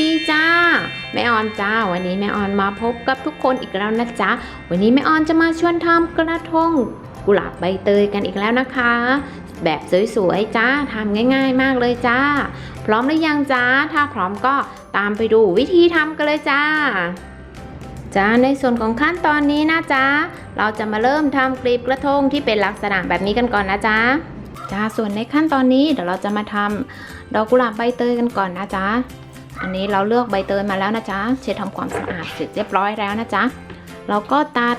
ดีจ้า แม่ออนจ้า วันนี้แม่ออนมาพบกับทุกคนอีกแล้วนะจ๊ะ วันนี้แม่ออนจะมาชวนทำกระทงกุหลาบใบเตยกันอีกแล้วนะคะ แบบสวยๆจ้าทำง่ายๆมากเลยจ้า พร้อมหรือยังจ้า ถ้าพร้อมก็ตามไปดูวิธีทำกันเลยจ้าจ้าในส่วนของขั้นตอนนี้นะจ๊ะ เราจะมาเริ่มทำกลีบกระทงที่เป็นลักษณะแบบนี้กันก่อนนะจ๊ะจ้าส่วนในขั้นตอนนี้เดี๋ยวเราจะมาทำดอกกุหลาบใบเตยกันก่อนนะจ๊ะ อันนี้เราเลือกใบเตยมาแล้วนะจ๊ะ เช็ดทำความสะอาดเสร็จเรียบร้อยแล้วนะจ๊ะ เราก็ตัด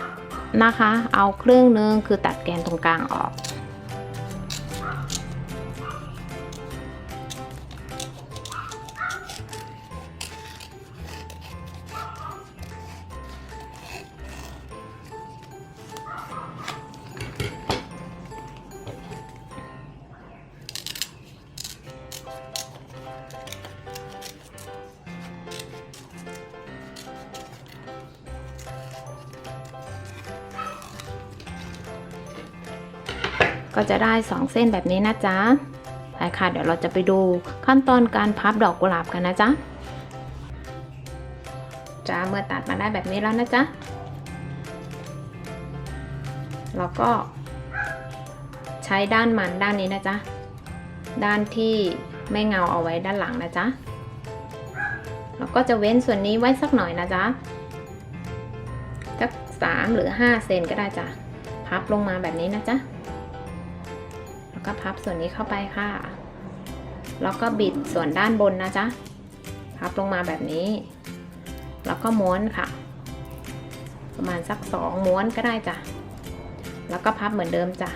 นะคะ เอาครึ่งหนึงคือตัดแกนตรงกลางออก ก็จะได้สองเส้นแบบนี้นะจ๊ะไปค่ะ เดี๋ยวเราจะไปดูขั้นตอนการพับดอกกุหลาบกันนะจ๊ะจ้าเมื่อตัดมาได้แบบนี้แล้วนะจ๊ะเราก็ใช้ด้านมันด้านนี้นะจ๊ะ ด้านที่ไม่เงาเอาไว้ด้านหลังนะจ๊ะเราก็จะเว้นส่วนนี้ไว้สักหน่อยนะจ๊ะสักสามหรือห้าเซนก็ได้จ้ะ พับลงมาแบบนี้นะจ๊ะ แล้วก็พับส่วนนี้เข้าไปค่ะ แล้วก็บิดส่วนด้านบนนะจ๊ะ พับลงมาแบบนี้ แล้วก็ม้วนค่ะ ประมาณสักสองม้วนก็ได้จ้ะ แล้วก็พับเหมือนเดิมจ้ะ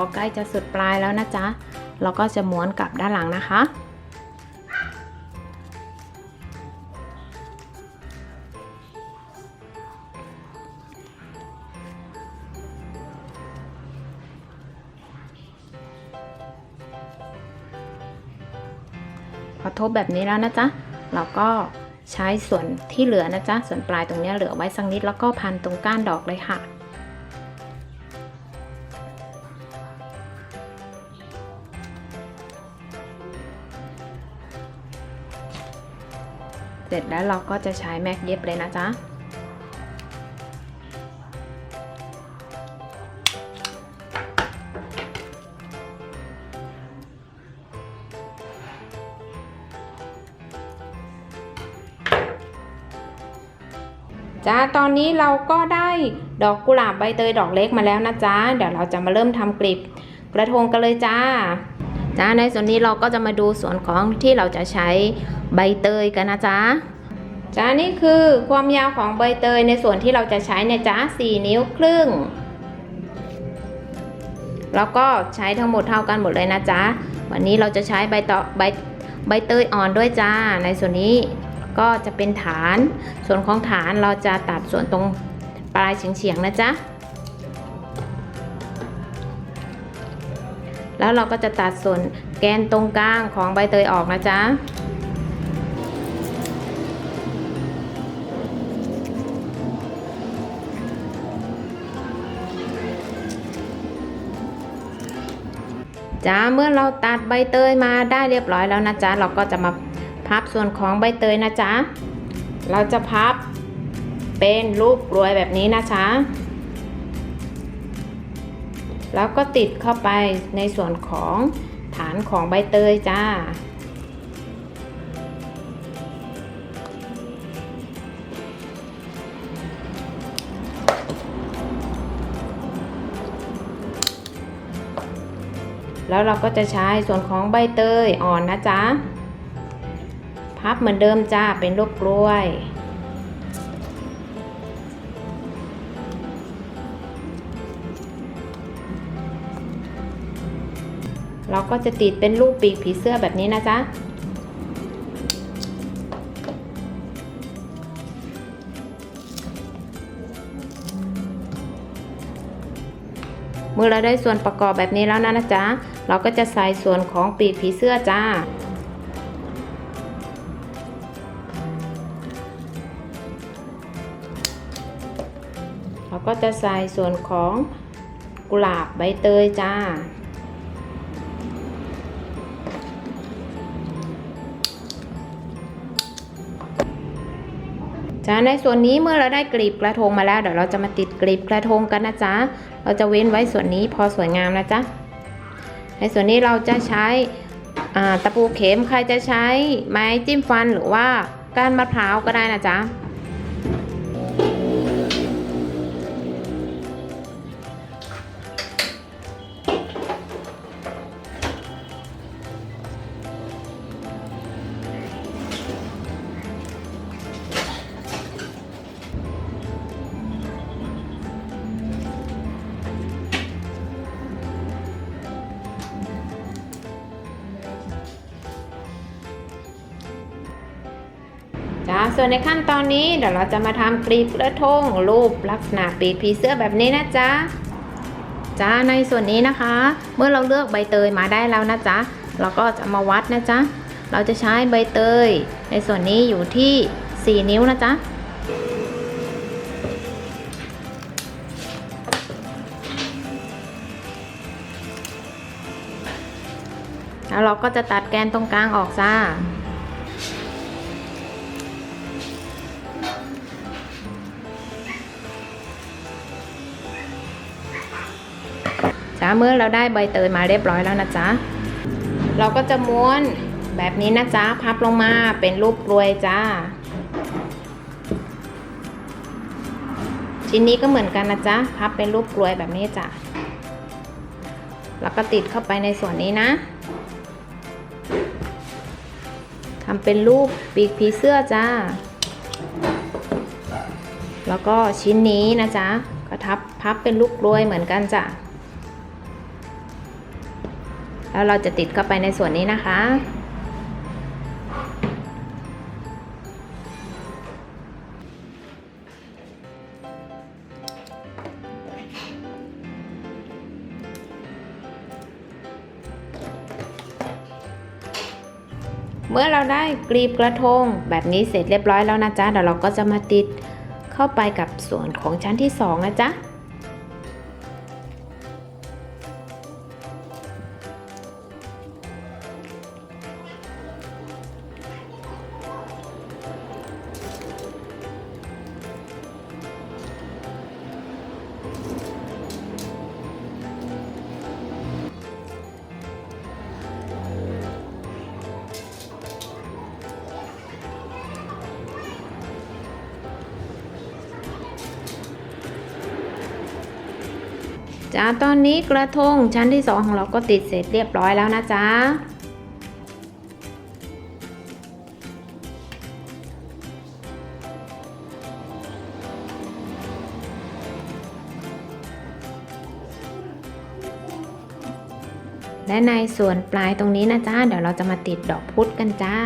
อใกล้จะสุดปลายแล้วนะจ๊ะ เราก็จะม้วนกลับด้านหลังนะคะ พอทบแบบนี้แล้วนะจ๊ะ เราก็ใช้ส่วนที่เหลือนะจ๊ะ ส่วนปลายตรงนี้เหลือไว้สักนิดแล้วก็พันตรงก้านดอกเลยค่ะ เสร็จแล้วเราก็จะใช้แม็กเย็บเลยนะจ๊ะจ้าตอนนี้เราก็ได้ดอกกุหลาบใบเตยดอกเล็กมาแล้วนะจ๊ะ เดี๋ยวเราจะมาเริ่มทำกลีบกระทงกันเลยจ้า จ้าในส่วนนี้เราก็จะมาดูส่วนของที่เราจะใช้ใบเตยกันนะจ๊ะจ้านี่คือความยาวของใบเตยในส่วนที่เราจะใช้เนี่ยจ้า4นิ้วครึ่ง แล้วก็ใช้ทั้งหมดเท่ากันหมดเลยนะจ๊ะวันนี้เราจะใช้ใบตอใบใบเตยอ่อนด้วยจ้า ในส่วนนี้ก็จะเป็นฐาน ส่วนของฐานเราจะตัดส่วนตรงปลายเฉียงๆนะจ๊ะ แล้วเราก็จะตัดส่วนแกนตรงกลางของใบเตยออกนะจ๊ะจ้าเมื่อเราตัดใบเตยมาได้เรียบร้อยแล้วนะจ๊ะเราก็จะมาพับส่วนของใบเตยนะจ๊ะเราจะพับเป็นรูปกลวยแบบนี้นะจ๊ะ แล้วก็ติดเข้าไปในส่วนของฐานของใบเตยจ้า แล้วเราก็จะใช้ส่วนของใบเตยอ่อนนะจ๊ะ พับเหมือนเดิมจ้าเป็นรูปกล้วย เราก็จะติดเป็นรูปปีกผีเสื้อแบบนี้นะจ๊ะเมื่อเราได้ส่วนประกอบแบบนี้แล้วนะนะจ๊ะเราก็จะใส่ส่วนของปีกผีเสื้อจ้าเราก็จะใส่ส่วนของกุหลาบใบเตยจ้า จ้าในส่วนนี้เมื่อเราได้กลีบกระทงมาแล้วเดี๋ยวเราจะมาติดกลีบกระทงกันนะจ๊ะเราจะเว้นไว้ส่วนนี้พอสวยงามนะจ๊ะในส่วนนี้เราจะใช้ตะปูเข็มใครจะใช้ไม้จิ้มฟันหรือว่าก้านมะพร้าวก็ได้นะจ๊ะ ส่วนในขั้นตอนนี้เดี๋ยวเราจะมาทำกลีบกระทงรูปลักษณะปีกผีเสื้อแบบนี้นะจ๊ะจ้าในส่วนนี้นะคะ เมื่อเราเลือกใบเตยมาได้แล้วนะจ๊ะเราก็จะมาวัดนะจ๊ะเราจะใช้ใบเตย ในส่วนนี้อยู่ที่ 4 นิ้วนะจ๊ะแล้วเราก็จะตัดแกนตรงกลางออกจ้า จ้าเมื่อเราได้ใบเตยมาเรียบร้อยแล้วนะจ๊ะเราก็จะม้วนแบบนี้นะจ๊ะพับลงมาเป็นรูปกลวยจ้า ชิ้นนี้ก็เหมือนกันนะจ๊ะพับเป็นรูปกลวยแบบนี้จ้ะแล้วก็ติดเข้าไปในส่วนนี้นะทำเป็นรูปปีกผีเสื้อจ้า แล้วก็ชิ้นนี้นะจ๊ะก็ทับพับเป็นลูกกลวยเหมือนกันจ้ะ แล้วเราจะติดเข้าไปในส่วนนี้นะคะ เมื่อเราได้กรีบกระทงแบบนี้เสร็จเรียบร้อยแล้วนะจ๊ะเดี๋ยวเราก็จะมาติดเข้าไปกับส่วนของชั้นที่สองนะจ๊ะ จ้าตอนนี้กระทงชั้นที่สองของเราก็ติดเสร็จเรียบร้อยแล้วนะจ๊ะและในส่วนปลายตรงนี้นะจ๊ะ เดี๋ยวเราจะมาติดดอกพุธกันจ้า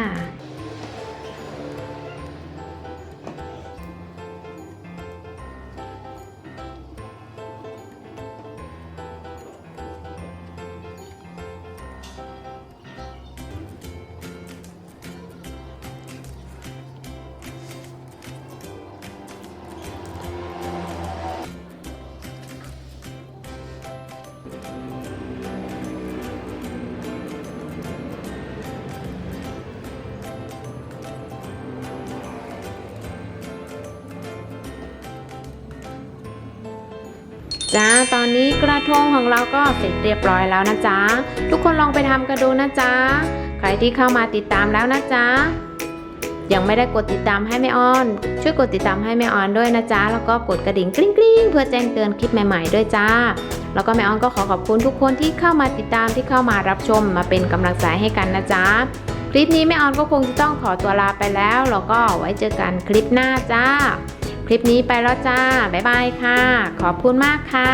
จ้า ตอนนี้กระทงของเราก็เสร็จเรียบร้อยแล้วนะจ๊ะ ทุกคนลองไปทำกันดูนะจ๊ะ ใครที่เข้ามาติดตามแล้วนะจ๊ะ ยังไม่ได้กดติดตามให้แม่ออน ช่วยกดติดตามให้แม่ออนด้วยนะจ๊ะ แล้วก็กดกระดิ่งกริ๊งกริงเพื่อแจ้งเตือนคลิปใหม่ ๆ ด้วยจ้า แล้วก็แม่ออนก็ขอขอบคุณทุกคนที่เข้ามาติดตามที่เข้ามารับชมมาเป็นกำลังใจให้กันนะจ๊ะ คลิปนี้แม่ออนก็คงจะต้องขอตัวลาไปแล้ว แล้วก็ไว้เจอกันคลิปหน้าจ้า ลิปนี้ไปแล้วจ้า บ๊ายบายค่ะ ขอบคุณมากค่ะ